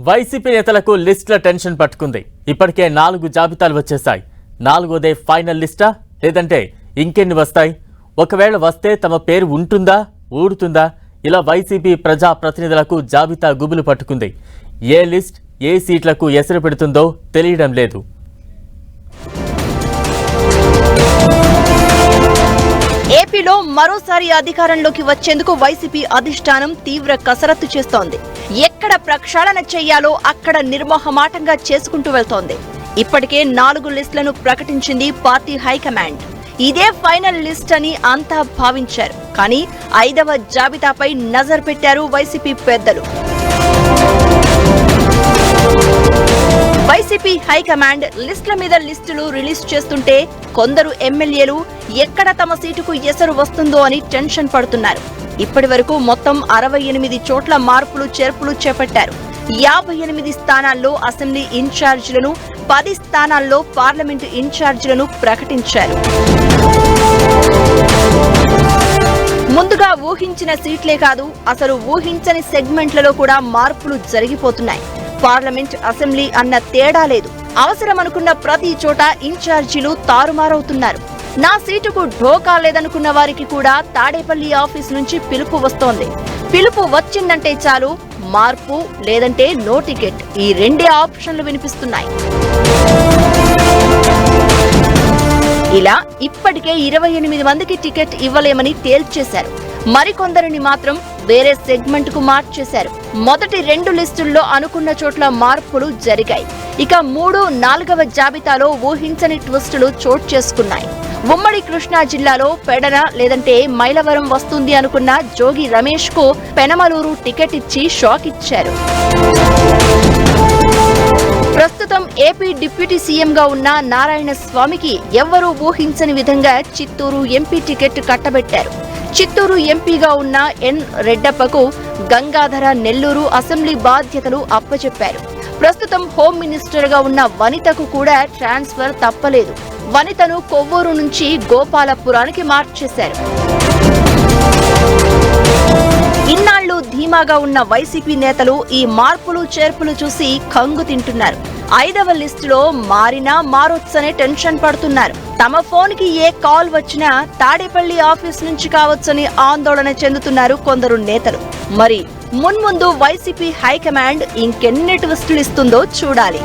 YCP నేతలకు లిస్టుల tension పట్టుకుంది. ఇప్పటికే నాలుగు జాబితాలు వచ్చేశాయి. నాలుగోదే ఫైనల్ లిస్టా? లేదంటే ఇంకెన్ని వస్తాయి? ఒకవేళ వస్తే తమ పేరు ఉంటుందా? ఊడుతుందా? ఇలా వైసీపీ ప్రజా ప్రతినిధులకు జాబితా గుబులు పట్టుకుంది. ఏ లిస్ట్ ఏ సీట్లకు ఎసరు పెడుతుందో తెలియడం లేదు. మరోసారి అధికారంలోకి వచ్చేందుకు వైసీపీ అధిష్టానం తీవ్ర కసరత్తు చేస్తోంది. ఎక్కడ ప్రక్షాళన చేయాలో అక్కడ నిర్మోహమాటంగా చేసుకుంటూ వెళ్తోంది. ఇప్పటికే నాలుగు లిస్టులను ప్రకటించింది పార్టీ హైకమాండ్. ఇదే ఫైనల్ లిస్ట్ అని అంతా భావించారు. కానీ ఐదవ జాబితాపై నజర్ పెట్టారు వైసీపీ పెద్దలు. వైసీపీ హైకమాండ్ లిస్టుల మీద లిస్టులు రిలీజ్ చేస్తుంటే కొందరు ఎమ్మెల్యేలు ఎక్కడ తమ సీటుకు ఎసరు వస్తుందో అని టెన్షన్ పడుతున్నారు. ఇప్పటి వరకు మొత్తం అరవై ఎనిమిది చోట్ల మార్పులు చేర్పులు చేపట్టారు. యాభై ఎనిమిది స్థానాల్లో అసెంబ్లీ ఇన్ఛార్జీలను పది స్థానాల్లో పార్లమెంటు ఇన్ఛార్జీలను ప్రకటించారు. ముందుగా ఊహించిన సీట్లే కాదు అసలు ఊహించని సెగ్మెంట్లలో కూడా మార్పులు జరిగిపోతున్నాయి. పార్లమెంట్ అసెంబ్లీ అన్న తేడా లేదు. అవసరమనుకున్న ప్రతి చోట ఇన్ఛార్జీలు తారుమారవుతున్నారు. నా సీటుకు ఢోకా లేదనుకున్న వారికి కూడా తాడేపల్లి ఆఫీస్ నుంచి పిలుపు వస్తోంది. పిలుపు వచ్చిందంటే చాలు మార్పు లేదంటే నో టికెట్. ఈ రెండే ఆప్షన్లు వినిపిస్తున్నాయి. ఇలా ఇప్పటికే ఇరవై ఎనిమిది మందికి టికెట్ ఇవ్వలేమని తేల్చేశారు. మరికొందరిని మాత్రం వేరే సెగ్మెంట్కు మార్చేశారు. మొదటి రెండు లిస్టుల్లో అనుకున్న చోట్ల మార్పులు జరిగాయి. ఇక మూడు నాలుగవ జాబితాలో ఊహించని ట్విస్టులు చోటు చేసుకున్నాయి. ఉమ్మడి కృష్ణా జిల్లాలో పెడన లేదంటే మైలవరం వస్తుంది అనుకున్న జోగి రమేష్కు పెనమలూరు టికెట్ ఇచ్చి షాక్ ఇచ్చారు. ప్రస్తుతం ఏపీ డిప్యూటీ సీఎంగా ఉన్న నారాయణ స్వామికి ఎవ్వరూ ఊహించని విధంగా చిత్తూరు ఎంపీ టికెట్ కట్టబెట్టారు. చిత్తూరు ఎంపీగా ఉన్న ఎన్ రెడ్డప్పకు గంగాధర నెల్లూరు అసెంబ్లీ బాధ్యతలు అప్పచెప్పారు. ప్రస్తుతం హోమ్ మినిస్టర్గా ఉన్న వనితకు కూడా ట్రాన్స్ఫర్ తప్పలేదు. వనితను కొవ్వూరు నుంచి గోపాలపురానికి మార్చేశారు. ఇన్నాళ్ళు ధీమాగా ఉన్న వైసీపీ నేతలు ఈ మార్పులు చేర్పులు చూసి కంగు తింటున్నారు. ఐదవ లిస్టులో మారినా మారొచ్చనే టెన్షన్ పడుతున్నారు. తమ ఫోన్కి ఏ కాల్ వచ్చినా తాడేపల్లి ఆఫీస్ నుంచి కావచ్చని ఆందోళన చెందుతున్నారు కొందరు నేతలు. మరి మున్ముందు వైసీపీ హైకమాండ్ ఇంకెన్ని ట్విస్టులు ఇస్తుందో చూడాలి.